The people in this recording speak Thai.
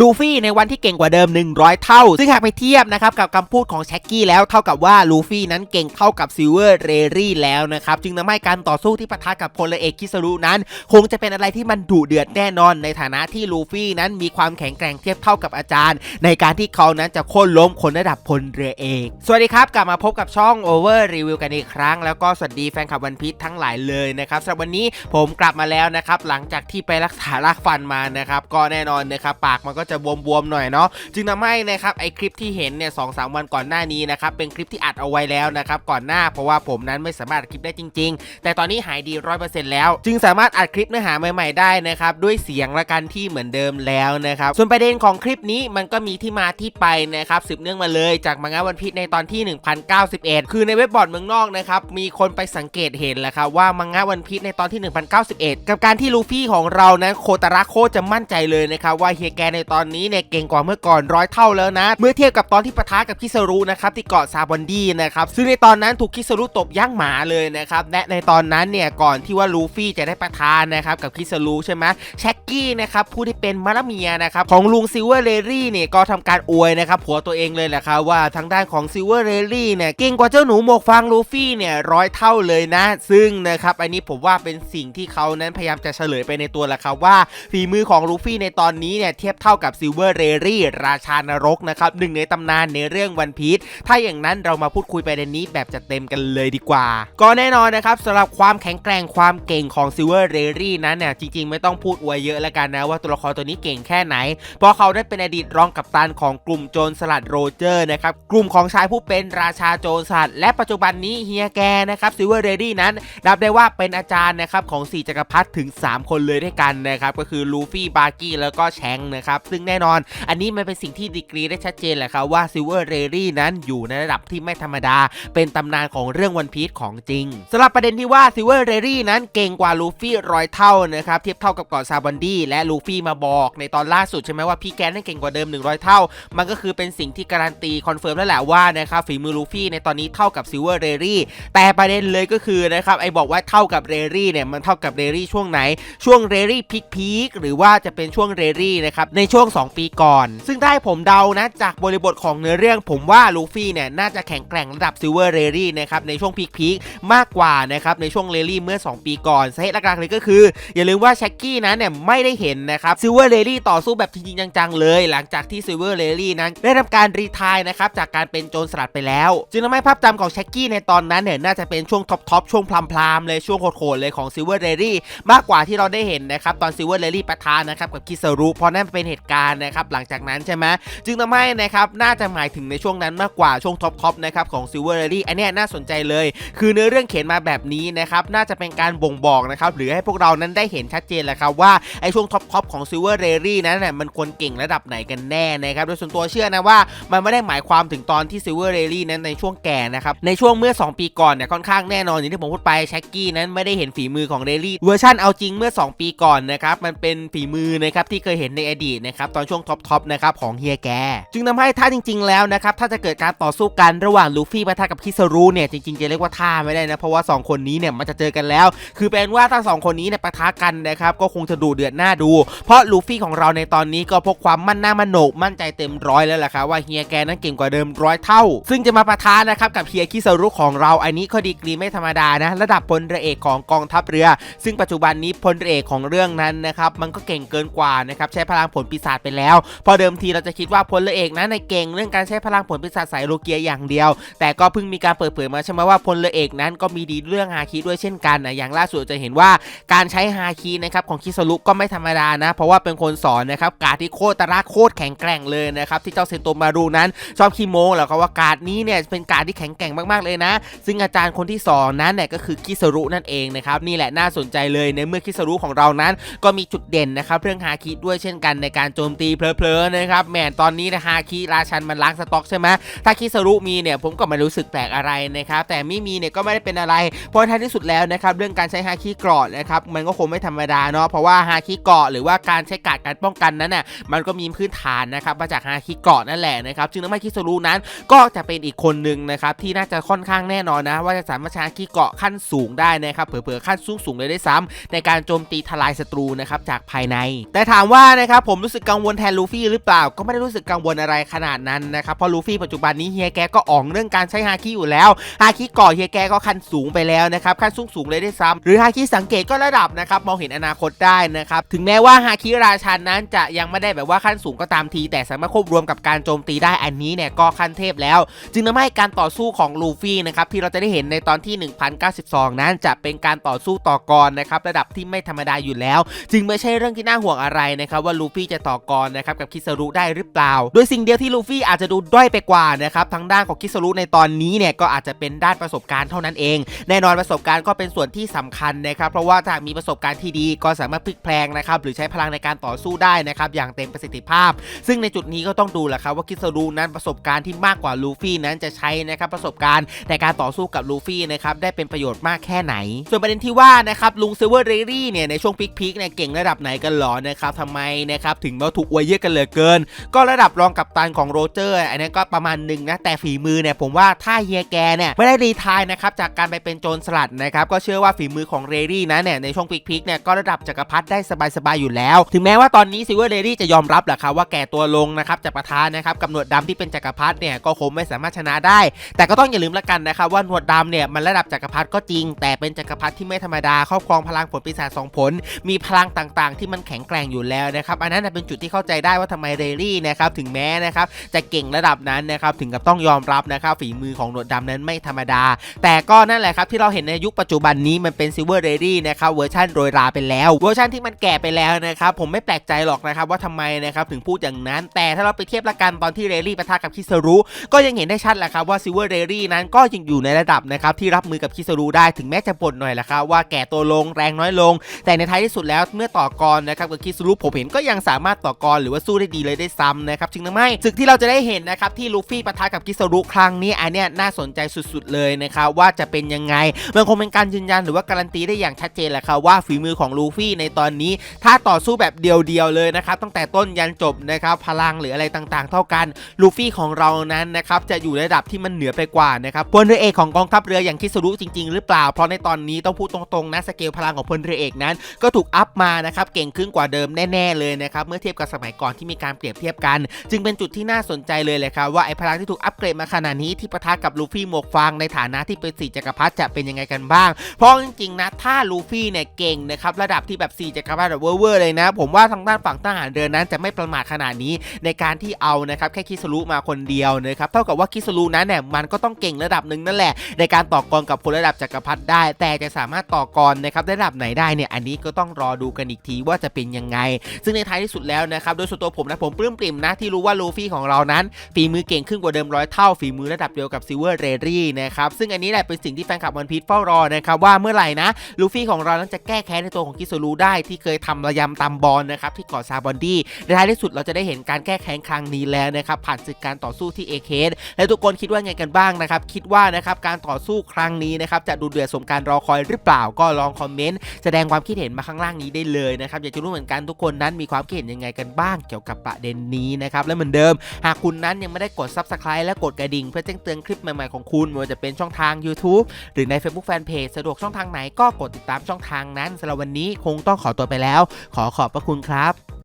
ลูฟี่ในวันที่เก่งกว่าเดิม 100 เท่า ซึ่งหากไปเทียบนะครับกับคำพูดของแช็กกี้แล้วเท่ากับว่าลูฟี่นั้นเก่งเท่ากับซิลเวอร์เรรี่แล้วนะครับ จึงทำให้การต่อสู้ที่ปะทะกับพลเอกคิสรุนั้น คงจะเป็นอะไรที่มันดุเดือดแน่นอน ในฐานะที่ลูฟี่นั้นมีความแข็งแกร่งเทียบเท่ากับอาจารย์ ในการที่เขานั้นจะโค่นล้มคนระดับพลเรือเอกสวัสดีครับกลับมาพบกับช่อง Over Review กันอีกครั้ง แล้วก็สวัสดีแฟนคลับวันพีชทั้งหลายเลยนะครับสำหรับวันนี้ผมกลับมาแล้วนะครับหลังจากที่ไปรักษารากฟันมานะครับก็แน่นอนนะครับปากมันก็็จะบวมๆหน่อยเนาะจึงทำให้นะครับไอคลิปที่เห็นเนี่ยสองสามวันก่อนหน้านี้นะครับเป็นคลิปที่อัดเอาไว้แล้วนะครับก่อนหน้าเพราะว่าผมนั้นไม่สามารถอัดคลิปได้จริง ๆ แต่ตอนนี้หายดีร้อยเปอร์เซ็นต์แล้ว จึงสามารถอัดคลิปเนื้อหาใหม่ ๆได้นะครับด้วยเสียงละกันที่เหมือนเดิมแล้วนะครับส่วนประเด็นของคลิปนี้มันก็มีที่มาที่ไปนะครับสืบเนื่องมาเลยจากมังงะวันพีชในตอนที่ 1091 คือในเว็บบอร์ดเมืองนอกนะครับมีคนไปสังเกตเห็นแหละครับว่ามังงะวันพีชในตอนที่ 1091 กับการที่ลูฟี่ของเรานั้นโคตระโคจะมั่นใจเลยนะครับว่าเฮียแกในตอนนี้เนี่ยเก่งกว่าเมื่อก่อนร้อยเท่าแล้วนะ เมื่อเทียบกับตอนที่ปะทะกับคิสรุนะครับที่เกาะซาบอนดี้นะครับซึ่งในตอนนั้นถูกคิสรุตบย่างหมาเลยนะครับและในตอนนั้นเนี่ยก่อนที่ว่าลูฟี่จะได้ปะทะนะครับกับคิสรุใช่ไหมแช็กกี้นะครับผู้ที่เป็นมารเมียนะครับของลุงซิลเวอร์เรรี่เนี่ยก็ทำการอวยนะครับผัวตัวเองเลยแหละครับว่าทางด้านของซิลเวอร์เรรี่เนี่ยเก่งกว่าเจ้าหนูหมวกฟางลูฟี่เนี่ยร้อยเท่าเลยนะ ซึ่งนะครับอันนี้ผมว่าเป็นสิ่งที่เขานั้นพยายามจะเฉลยไปในตัวแหละครับว่าฝีมือของลูฟี่ในตอนนี้เนี่ยเทียบเท่ากับซิลเวอร์เรรี่ราชานรกนะครับหนึ่งในตำนานในเรื่องวันพีชถ้าอย่างนั้นเรามาพูดคุยประเด็นนี้แบบจัดเต็มกันเลยดีกว่า ก็แน่นอนนะครับสำหรับความแข็งแกร่งความเก่งของซิลเวอร์เรรี่นั้นเนี่ยจริงๆ ไม่ต้องพูดอวยเยอะแล้วกันนะว่าตัวละครตัวนี้เก่งแค่ไหน เพราะเขาได้เป็นอดีตรองกัปตันของกลุ่มโจรสลัดโรเจอร์นะครับกลุ่มของชายผู้เป็นราชาโจรสลัด และปัจจุบันนี้เฮียแกนะครับซิลเวอร์เรดี้นั้นนับได้ว่าเป็นอาจารย์นะครับของสี่จักรพรรดิถึง 3 คนเลยด้วยกันนะครับก็คือลูฟี่บาร์กี้แล้วก็แชงนะครับซึ่งแน่นอน อันนี้มันเป็นสิ่งที่ดีกรีได้ชัดเจนแหละครับว่าซิลเวอร์เรดี้นั้นอยู่ในระดับที่ไม่ธรรมดา เป็นตำนานของเรื่องวันพีชของจริงสำหรับประเด็นที่ว่าซิลเวอร์เรดี้นั้นเก่งกว่าลูฟี่ร้อยเท่านะครับเทียบเท่ากับเกาะซาบันดี้และลูฟี่มาบอกในตอนล่าสุดใช่ไหมว่าพี่แกนั้นเก่งกว่าเดิม 100 เท่า มันก็คือเป็นสิ่งที่การันตีคอนเฟิร์มแล้วแหละว่านะครับฝีมือลูฟี่ในตอนนี้เท่ากับซิลเวอร์เรรี่แต่ประเด็นเลยก็คือนะครับไอ้บอกว่าเท่ากับเรรี่เนี่ยมันเท่ากับเรรี่ช่วงไหนช่วงเรรี่พีคพีคหรือว่าจะเป็นช่วงเรรี่นะครับในช่วง2 ปีก่อน ซึ่งได้ผมเดานะจากบริบทของเนื้อเรื่อง ผมว่าลูฟี่เนี่ยน่าจะแข็งแกร่งระดับซิลเวอร์เรรี่นะครับในช่วงพีคพีคมากกว่านะครับในช่วงเรรี่เมื่อ 2 ปีก่อนสาเหตุหลักๆเลยก็คือ อย่าลืมว่าแช็กกี้นั้นเนี่ยไม่ได้เห็นนะครับซิลเวอร์เรลี่ต่อสู้แบบจริงๆจังๆเลย หลังจากที่ซิลเวอร์เรลี่นั้นได้ทำการรีทายนะครับจากการเป็นโจรสลัดไปแล้ว จึงทำให้ภาพจำของแช็กกี้ในตอนนั้นเนี่ยน่าจะเป็นช่วงท็อปๆช่วงพลามๆเลยช่วงโหดๆเลยของซิลเวอร์เรลี่มากกว่าที่เราได้เห็นนะครับตอนซิลเวอร์เรลี่ปะทานนะครับกับคิสรุเพราะนั่นเป็นเหตุการนะครับหลังจากนั้นใช่ไหมจึงทำให้นะครับน่าจะหมายถึงในช่วงนั้นมากกว่าช่วงท็อปๆนะครับของซิลเวอร์เรลี่อันนี้น่าสนใจเลย คือเนื้อเรื่องเขียนมาแบบนี้นะครับน่าจะเป็นการบ่งบอกนะครับหรือให้พวกเรานั้นได้เห็นชัดเจนแหละครับว่าไอช่วงท็อปท็อปของซิลเวอร์เรลี่นั้นน่ะมันควรเก่งระดับไหนกันแน่นะครับโดยส่วนตัวเชื่อนะว่ามันไม่ได้หมายความถึงตอนที่ซิลเวอร์เรลี่นั้นในช่วงแก่นะครับในช่วงเมื่อ 2 ปีก่อนเนี่ยค่อนข้างแน่นอนอย่างที่ผมพูดไปแช็กกี้นั้นไม่ได้เห็นฝีมือของเรลี่เวอร์ชันเอาจริงเมื่อ 2 ปีก่อนนะครับมันเป็นฝีมือนะครับที่เคยเห็นในอดีตนะครับตอนช่วงท็อปท็อปนะครับของเฮียแก จึงทำให้ถ้าจริง ๆ แล้วนะครับถ้าจะเกิดการต่อสู้กันระหว่างลูฟี่ปะทะกับคิสรุเนี่ยจริงๆจะเรียกว่าท่าไม่ได้นะเพราะว่า 2 คนนี้เนี่ยมันจะเจอกันแล้ว คือเป็นว่าถ้าสองคนนี้เนี่ยปะทะกันนะครับก็คงจะดูเดือดหน้าดู เพราะลูฟี่ของเราในตอนนี้ก็พกความมั่นหน้ามั่นโหนกมั่นใจเต็มร้อยแล้วแหละครับว่าเฮียแกนั้นเก่งกว่าเดิมร้อยเท่า ซึ่งจะมาปะทะนะครับกับเฮียคิสรุของเราอันนี้ก็ดีกรีไม่ธรรมดานะระดับพลเรือเอกของกองทัพเรือ ซึ่งปัจจุบันนี้พลเรือเอกของเรื่องนั้นนะครับมันก็เก่งเกินกว่านะครับใช้พลังผลปีศาจไปแล้ว พอเดิมทีเราจะคิดว่าพลเอเอกนั้นในเก่งเรื่องการใช้พลังผลปีศาจสายโลเกียอย่างเดียว แต่ก็เพิ่งมีการเปิดเผยมาใช่ไหมว่าพลเอเอกนั้นก็มีดีเรื่องฮาคิด้วยเช่นกันนะอย่างล่าสุดจะเห็นว่าการใช้ฮาคินะครับของคิสรุก็ไม่ธรรมดานะ เพราะว่าเป็นคนสอนนะครับการที่โคตรตะระโคตรแข็งแกร่งเลยนะครับที่เจ้าเซโตมารูนั้นชอบขี้โม้แล้วก็ว่าการนี้เนี่ยเป็นการที่แข็งแกร่งมากๆเลยนะ ซึ่งอาจารย์คนที่สอนนั้นเนี่ยก็คือคิสรุนั่นเองนะครับนี่แหละน่าสนใจเลยในเมื่อคิสรุของเรานั้น ก็มีจุดเด่นนะครับเรื่องฮาคิด้วยเช่นกันในการโจมตีเพลอๆนะครับแหมตอนนี้นะฮาคิราชันมันล้างสต็อกใช่ไหมถ้าคิสรุมีเนี่ยผมก็ไม่รู้สึกแปลกอะไรนะครับแต่ไม่มีเนี่ยก็ไม่ได้เป็นอะไร เพราะท้ายที่สุดแล้วนะครับเรื่องการใช้ฮาคิเกราะนะครับมันก็คงไม่ธรรมดาเนาะเพราะว่าฮาคิเกาะหรือว่าการใช้การดการป้องกันนั้นน่ะมันก็มีพื้นฐานนะครับมาจากฮาคิเกาะนั่นแหละนะครับจึงทำให้คิสรุนั้นก็จะเป็นอีกคนหนึ่งนะครับที่น่าจะค่อนข้างแน่นอนนะว่าจะสามารถใช้ฮาคิเกาะขั้นสูงได้นะครับเผื่อๆขั้นสูงสูงเลยได้ซ้ำในการโจมตีทลายศัตรูนะครับจากภายใน แต่ถามว่านะครับผมรู้สึกกกังวลแทนลูฟี่หรือเปล่า ก็ไม่ได้รู้สึกกังวลอะไรขนาดนั้นนะครับเพราะลูฟี่ปัจจุบันนี้เฮียแกก็อ่องเรื่องการใช้ฮาคิอยู่แล้วฮาคิก่อเฮียแกก็ขั้นสูงไปแล้วนะครับขั้นสูงสูงเลยได้ซ้ำหรือฮาคิสังเกตก็ระดับนะครับมองเห็นอนาคตได้นะครับถึงแม้ว่าฮาคิราชันนั้นจะยังไม่ได้แบบว่าขั้นสูงก็ตามที แต่สามารถควบรวมกับการโจมตีได้อันนี้เนี่ยก็ขั้นเทพแล้ว จึงทำให้การต่อสู้ของลูฟี่นะครับที่เราจะได้เห็นในตอนที่ 1092 นั้นจะเป็นการต่อสู้ต่อกรนะครับระดับที่ไม่ธรรมดาอยู่แล้ว จึงไม่ใช่เรื่องที่น่าห่วงอะไรนะครับว่าลูฟี่จะต่อกรนะครับกับคิสรุได้หรือเปล่า โดยสิ่งเดียวที่ลูฟี่อาจจะดูด้อยไปกว่านะครับทางด้านของคิสรุในตอนนี้เนี่ยก็อาจจะเป็นด้านประสบการณ์เท่านั้นเอง แน่นอนประสบการณ์ก็เป็นส่วนที่สำคัญนะครับเพราะว่าถ้ามีประสบการณ์ที่ดีก็สามารถพลิกแพลงนะครับหรือใช้พลังในการต่อสู้ได้นะครับอย่างเต็มประสิทธิภาพ ซึ่งในจุดนี้ก็ต้องดูแหละครับว่าคิสรุนั้นประสบการณ์ที่มากกว่าลูฟี่นั้นจะใช้นะครับประสบการณ์ในการต่อสู้กับลูฟี่นะครับได้เป็นประโยชน์มากแค่ไหน ส่วนประเด็นที่ว่านะครับลุงเซเวอร์เรรี่เนี่ยในช่วงพีคๆเนี่ยเก่งระดับไหนกันหรอนะครับทำไมนะครับถึงมาถูกอวยเยอะกันเหลือเกิน ก็ระดับรองกัปตันของโรเจอร์อันนี้ก็ประมาณหนึ่งนะแต่ฝีมือเนี่ยผมว่าถ้าเฮียแกเนี่ยไม่ได้รีทายนะครับจากการไปเป็นโจรสลัดนะครับก็เชื่อว่าฝีมือของเรรี่นะเนี่ยในช่วงพีคๆเนี่ยก็ระดับจักรพรรดิได้สบายๆอยู่แล้ว ถึงแม้ว่าตอนนี้ซิเวอร์เรรี่จะยอมรับแหละครับว่าแก่ตัวลงนะครับจากประธานนะครับกับหนวดดำที่เป็นจักรพรรดิเนี่ยก็คงไม่สามารถชนะได้ แต่ก็ต้องอย่าลืมละกันนะครับว่าหนวดดำเนี่ยมันระดับจักรพรรดิก็จริง แต่เป็นจักรพรรดิที่ไม่ธรรมดาครอบครองพลังผลปีศาจสองผล มีพลังต่างๆ ที่มันแข็งแกร่งอยู่แล้วนะครับอันนั้นเป็นจุดที่เข้าใจได้ว่าทำไมเรรี่นะครับถึงแม้นะครับจะเก่งระดับนั้นนะครับถึงกับต้องยอมรับนะครับฝีมือของหนวดดำนั้นไม่ธรรมดา แต่ก็นั่นแหละครับที่เราเห็นในยุคปัจจุบันนี้มันเป็นซิลเวอร์เรดี้นะครับเวอร์ชันโรยราไปแล้ว เวอร์ชันที่มันแก่ไปแล้วนะครับผมไม่แปลกใจหรอกนะครับว่าทำไมนะครับถึงพูดอย่างนั้น แต่ถ้าเราไปเทียบละกันตอนที่เรรี่ปะทะกับคิสรุก็ยังเห็นได้ชัดแหละครับว่าซิลเวอร์เรรี่นั้นก็ยังอยู่ในระดับนะครับที่รับมือกับคิสรุได้ถึงแม้จะบ่นหน่อยแหละครับว่าแก่ตัวลงแรงน้อยลง แต่ในท้ายที่สุดแล้วเมื่อต่อกรนะครับกับคิสรุผมเห็นก็ยังสามารถต่อกรหรือว่าสู้ได้ดีเลยได้ซ้ำนะครับจึงทำให้ศึกที่เราจะได้เห็นนะครับที่ลูฟี่ปะทะกับคิสรุครั้งนี้อันเนี้ยน่าสนใจสุดๆเลยนะครับว่าจะเป็นยังไงมันคงเป็นการยืนยันหรือว่าการันตีได้อย่างชัดเจนแหละครับว่าฝีมือของลูฟี่ในตอนนี้ ถ้าต่อสู้แบบเดียวๆเลยนะครับตั้งแต่ต้นยันจบนะครับพลังหรืออะไรต่างๆ เท่ากันลูฟี่ของเรานั้นนะครับจะอยู่ในระดับที่มันเหนือไปกว่านะครับพลเรือเอกของกองทัพเรืออย่างคิสรุจริง ๆ หรือเปล่า เพราะในตอนนี้ต้องพูดตรงๆนะสเกลพลังของพลเรือเอกนั้น ก็ถูกอัพมานะครับเก่งขึ้นกว่าเดิมแน่ ๆเลยนะครับเมื่อเทียบกับสมัยก่อนที่มีการเปรียบเทียบกัน จึงเป็นจุดที่น่าสนใจเลยเลยครับว่าไอ้พลังที่ถูกอัปเกรดมาขนาดนี้ที่ปะทะกับลูฟี่หมวกฟางในฐานะที่เป็นสี่จักรพรรดิจะเป็นยังไงกันบ้าง เพราะจริงๆนะถ้าลูฟี่เนี่ยเก่งนะครับระดับที่แบบ4จักรพรรดิแบบเวอร์เลยนะ ผมว่าทางด้านฝั่งทหารเรือนั้นจะไม่ประมาทขนาดนี้ในการที่เอานะครับแค่คิสรุมาคนเดียวนะครับเท่ากับว่าคิสรุนั้นเนี่ยมันก็ต้องเก่งระดับหนึ่งนั่นแหละ ในการต่อกรกับคนระดับจักรพรรดิได้ แต่จะสามารถต่อกรนะครับระดับไหนได้เนี่ยอันนี้ก็ต้องรอดูกันอีกทีว่าจะเป็นยังไง ซึ่งในท้ายที่สุดแล้วนะครับโดยส่วนตัวผมนะผมปลื้มปริ่มนะที่รู้ว่าลูฟี่ของเรานั้นฝีมือเก่งขึ้นกว่าเดิมร้อยเท่าฝีมือระดับเดียวกับซิเวอร์เรรี่นะครับซึ่งอันนี้แหละเป็นสิ่งที่แฟนคลับวันพีชเฝ้ารอนะครับว่าเมื่อไหร่นะลูฟี่ของเรานั้นจะแก้แค้นในตัวของคิสรุได้ที่เคยทำระยำตำบอลนะครับที่เกาะซาบอนดี้ในท้ายที่สุดเราจะได้เห็นการแก้แค้นครั้งนี้แล้วนะครับผ่านศึกการต่อสู้ที่เอเคสและทุกคนคิดว่าไงกันบ้างนะครับคิดว่านะครับการต่อสู้ครั้งนี้นะครับจะดูเดือดสมการรอคอยหรือเปล่าก็ลองคอมเมนต์แสดงความคิดเห็นมาข้างล่างนี้ได้เลยนะครับอยากจะรู้เหมือนกันทุกคนนั้นมีความคิดเห็นยังไงกันบ้างเกี่ยวกับประเด็นนี้นะครับและเหมือนเดิม หากคุณนั้นยังไม่ได้กด Subscribe และกดกระดิ่ง เพื่อแจ้งเตือนคลิปใหม่ๆของคุณไม่ว่าจะเป็นช่องทาง YouTube หรือใน Facebook Fanpage สะดวกช่องทางไหนก็กดติดตามช่องทางนั้นสำหรับวันนี้คงต้องขอตัวไปแล้ว ขอขอบพระคุณครับ